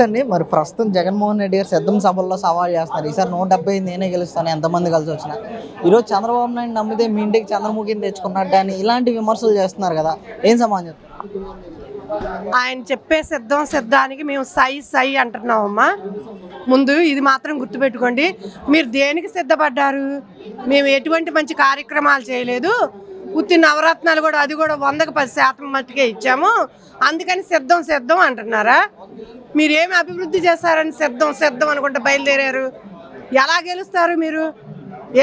నమస్తే అండి మరి ప్రస్తుతం జగన్మోహన్ రెడ్డి గారు సిద్ధం సభల్లో సవాల్ చేస్తున్నారు. ఈసారి నూట డెబ్బై ఐదు నేనే గెలుస్తాను. ఎంతమంది కలిసి వచ్చినా. ఈరోజు చంద్రబాబు నాయుడు నమ్మితే మీ ఇంటికి చంద్రముఖిని తెచ్చుకున్నట్టు అని ఇలాంటి విమర్శలు చేస్తున్నారు కదా. ఏం సమాజం ఆయన చెప్పే సిద్ధం సిద్ధానికి మేము సై సై అంటున్నామమ్మా. ముందు ఇది మాత్రం గుర్తుపెట్టుకోండి. మీరు దేనికి సిద్ధపడ్డారు? మేము ఎటువంటి మంచి కార్యక్రమాలు చేయలేదు. ఉత్తి నవరత్నాలు కూడా అది కూడా వందకు పది శాతం మట్టుకే ఇచ్చాము. అందుకని సిద్ధం సిద్ధం అంటున్నారా? మీరు ఏమి అభివృద్ధి చేశారని సిద్ధం సిద్ధం అనుకుంటే బయలుదేరారు? ఎలా గెలుస్తారు మీరు?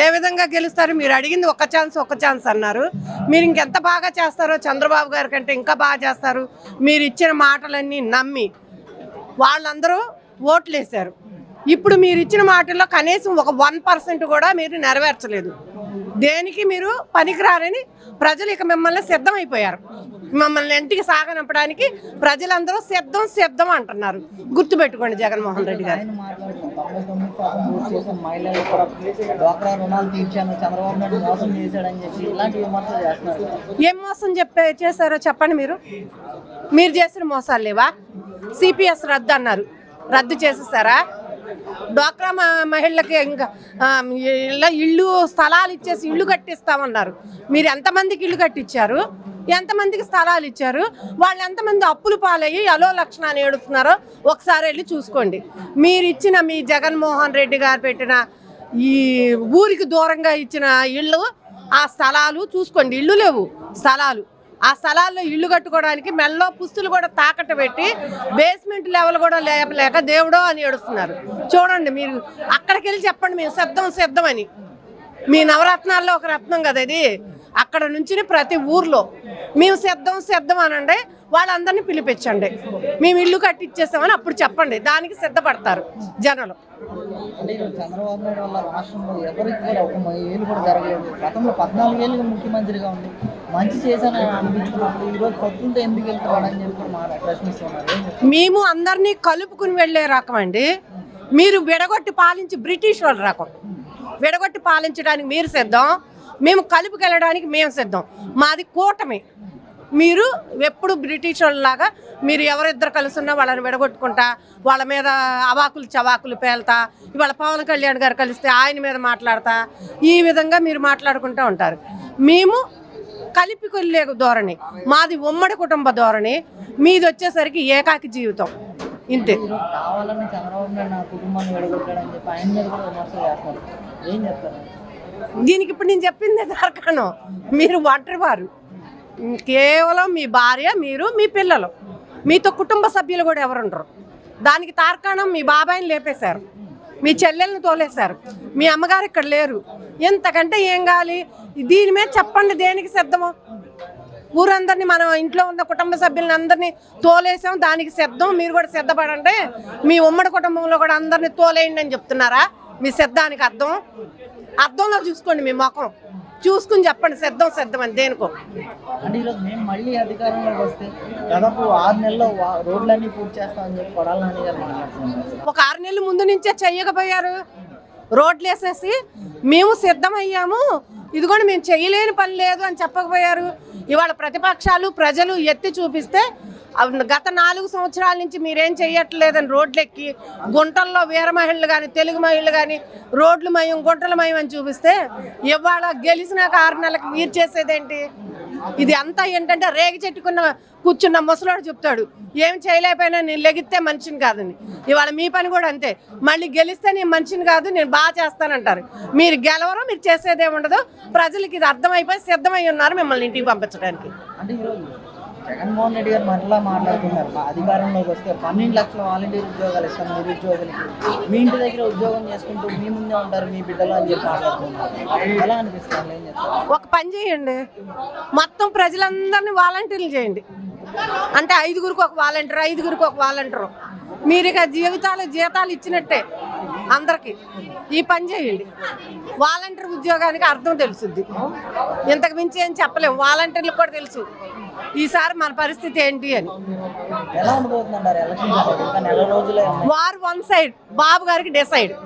ఏ విధంగా గెలుస్తారు? మీరు అడిగింది ఒక్క ఛాన్స్ ఒక్క ఛాన్స్ అన్నారు. మీరు ఇంకెంత బాగా చేస్తారో చంద్రబాబు గారి కంటే ఇంకా బాగా చేస్తారు. మీరు ఇచ్చిన మాటలన్నీ నమ్మి వాళ్ళందరూ ఓట్లు వేశారు ఇప్పుడు మీరు ఇచ్చిన మాటల్లో కనీసం ఒక వన్ పర్సెంట్ కూడా మీరు నెరవేర్చలేదు. దేనికి మీరు పనికిరారని ప్రజలు ఇక మిమ్మల్ని సిద్ధమైపోయారు. మమ్మల్ని ఇంటికి సాగనంపడానికి ప్రజలందరూ సిద్ధం సిద్ధం అంటున్నారు. గుర్తుపెట్టుకోండి జగన్మోహన్ రెడ్డి గారు. ఏం మోసం చెప్పే చేశారో చెప్పండి మీరు. మీరు చేసిన మోసాలు లేవా? సిపిఎస్ రద్దు అన్నారు. రద్దు చేసేసారా? డ్వాక్రా మహిళలకి ఇంకా ఆ, ఇల్లు స్థలాలు ఇచ్చేసి ఇల్లు కట్టిస్తామన్నారు. మీరు ఎంతమందికి ఇల్లు కట్టించారు ఎంతమందికి స్థలాలు ఇచ్చారు? వాళ్ళు ఎంతమంది అప్పులు పాలయ్యి అలో లక్షణాన్ని ఏడుస్తున్నారో ఒకసారి వెళ్ళి చూసుకోండి. మీరు ఇచ్చిన మీ జగన్మోహన్ రెడ్డి గారు పెట్టిన ఈ ఊరికి దూరంగా ఇచ్చిన ఇళ్ళు ఆ స్థలాలు చూసుకోండి. ఇళ్ళు లేవు స్థలాలు. ఆ స్థలాల్లో ఇల్లు కట్టుకోవడానికి మెల్లో పుస్తులు కూడా తాకట్టు పెట్టి బేస్మెంట్ లెవెల్ కూడా లేపలేక దేవుడో అని ఏడుస్తున్నారు. చూడండి మీరు అక్కడికి వెళ్ళి చెప్పండి మేము శబ్దం శబ్దం అని. మీ నవరత్నాల్లో ఒక రత్నం కదా ఇది. అక్కడ నుంచి ప్రతి ఊర్లో మేము సిద్ధం సిద్ధం అనండి వాళ్ళందరినీ పిలిపించండి. మేము ఇల్లు కట్టిచ్చేసామని అప్పుడు చెప్పండి. దానికి సిద్ధపడతారు జనాలు. చంద్రబాబు నాయుడు వల్ల రాష్ట్రంలో ఎవరికి కూడా ఒక ఏళ్ళు కూడా జరగలేదు. గతంలో పద్నాలుగు ముఖ్యమంత్రిగా ఉంది మంచి చేశాను అనిపించుకున్నప్పుడు ఈరోజు కొత్తలతో ఎందుకు వెళ్తున్నాడని చెప్పి ప్రశ్నిస్తున్నారు. మేము అందరినీ కలుపుకుని వెళ్ళే రకం అండి. మీరు విడగొట్టి పాలించి బ్రిటిష్ వాళ్ళ రకం. విడగొట్టి పాలించడానికి మీరు సిద్ధం. మేము కలుపుకెళ్ళడానికి మేము సిద్ధం. మాది కూటమి. మీరు ఎప్పుడు బ్రిటిష్ వాళ్ళలాగా మీరు ఎవరిద్దరు కలుసున్నా వాళ్ళని విడగొట్టుకుంటా వాళ్ళ మీద అవాకులు చవాకులు పేల్తా ఇవాళ పవన్ కళ్యాణ్ గారు కలిస్తే ఆయన మీద మాట్లాడతా ఈ విధంగా మీరు మాట్లాడుకుంటూ ఉంటారు. మేము కలిపి కొల్లే ధోరణి. మాది ఉమ్మడి కుటుంబ ధోరణి. మీది వచ్చేసరికి ఏకాకి జీవితం. ఇంతే. దీనికి ఇప్పుడు నేను చెప్పింది దరకాను మీరు ఒంటరి వారు కేవలం మీ భార్య మీరు మీ పిల్లలు. మీతో కుటుంబ సభ్యులు కూడా ఎవరు ఉండరు దానికి తార్కాణం మీ బాబాయిని లేపేశారు. మీ చెల్లెల్ని తోలేశారు. మీ అమ్మగారు ఇక్కడ లేరు. ఎంతకంటే ఏం కావాలి దీని మీద చెప్పండి దేనికి సిద్ధమో? ఊరందరినీ మనం ఇంట్లో ఉన్న కుటుంబ సభ్యులని అందరినీ తోలేసాం దానికి సిద్ధం. మీరు కూడా సిద్ధపడండి. మీ ఉమ్మడి కుటుంబంలో కూడా అందరినీ తోలేయండి అని చెప్తున్నారా? మీ సిద్ధానికి అర్థం? అర్థంలో చూసుకోండి మీ ముఖం. చూసుకుని చెప్పండి సిద్ధం సిద్ధం అని. దేనికో? అంటే ఈరోజు మేము మళ్ళీ అధికారంలోకి వస్తే దాదాపు ఆరు నెలల్లో వా- రోడ్లన్నీ పూర్తి చేస్తామని చెప్పి కొడాలి నాని గారు మాట్లాడుతున్నారు. ఒక ఆరు నెలల ముందు నుంచే చెయ్యకపోయారు రోడ్లు వేసేసి మేము సిద్ధమయ్యాము. ఇదిగోండి మేము చేయలేని పని లేదు అని చెప్పకపోయారు. ఇవాళ ప్రతిపక్షాలు ప్రజలు ఎత్తి చూపిస్తే గత నాలుగు సంవత్సరాల నుంచి మీరేం చేయట్లేదని రోడ్లెక్కి గుంటల్లో వీర మహిళలు కానీ తెలుగు మహిళలు కానీ రోడ్లు మయం గుంటల మయం అని చూపిస్తే ఇవాళ గెలిచినాక ఆరు నెలలకు మీరు చేసేదేంటి? ఇది అంతా ఏంటంటే రేగి చెట్టుకున్న కూర్చున్న ముసలోడు చెప్తాడు ఏం చేయలేకపోయినా నేను లెగిస్తే మనిషిని కాదని. ఇవాళ మీ పని కూడా అంతే. మళ్ళీ గెలిస్తే నేను మనిషిని కాదు నేను బాగా చేస్తానంటారు. మీరు గెలవరు మీరు చేసేదే ఉండదు. ప్రజలకి ఇది అర్థమైపోయి సిద్ధమై ఉన్నారు మిమ్మల్ని ఇంటికి పంపించడానికి. అంటే జగన్మోహన్ రెడ్డి గారు మరలా మాట్లాడుతున్నారు. మా అధికారంలోకి వస్తే పన్నెండు లక్షల వాలంటీర్ ఉద్యోగాలు ఇస్తాం నిరుద్యోగులకి మీ ఇంటి దగ్గర ఉద్యోగం చేసుకుంటూ మీ ముందే ఉంటారు మీ బిడ్డలు అని చెప్పి మాట్లాడుతున్నారు. ఎలా అనిపిస్తుంది? ఏం చెప్తారు? ఒక పని చేయండి. మొత్తం ప్రజలందరినీ వాలంటీర్లు చేయండి. అంటే ఐదుగురికి ఒక వాలంటీర్ ఐదుగురికి ఒక వాలంటీరు. మీరు ఇక జీవితాలు జీతాలు ఇచ్చినట్టే అందరికి. ఈ పని చేయండి. వాలంటీర్ ఉద్యోగానికి అర్థం తెలుసుద్ది. ఇంతకు మించి ఏం చెప్పలేము వాలంటీర్లకు కూడా తెలుసు. ఈసారి మన పరిస్థితి ఏంటి అని. వారు వన్ సైడ్ బాబు గారికి డిసైడ్.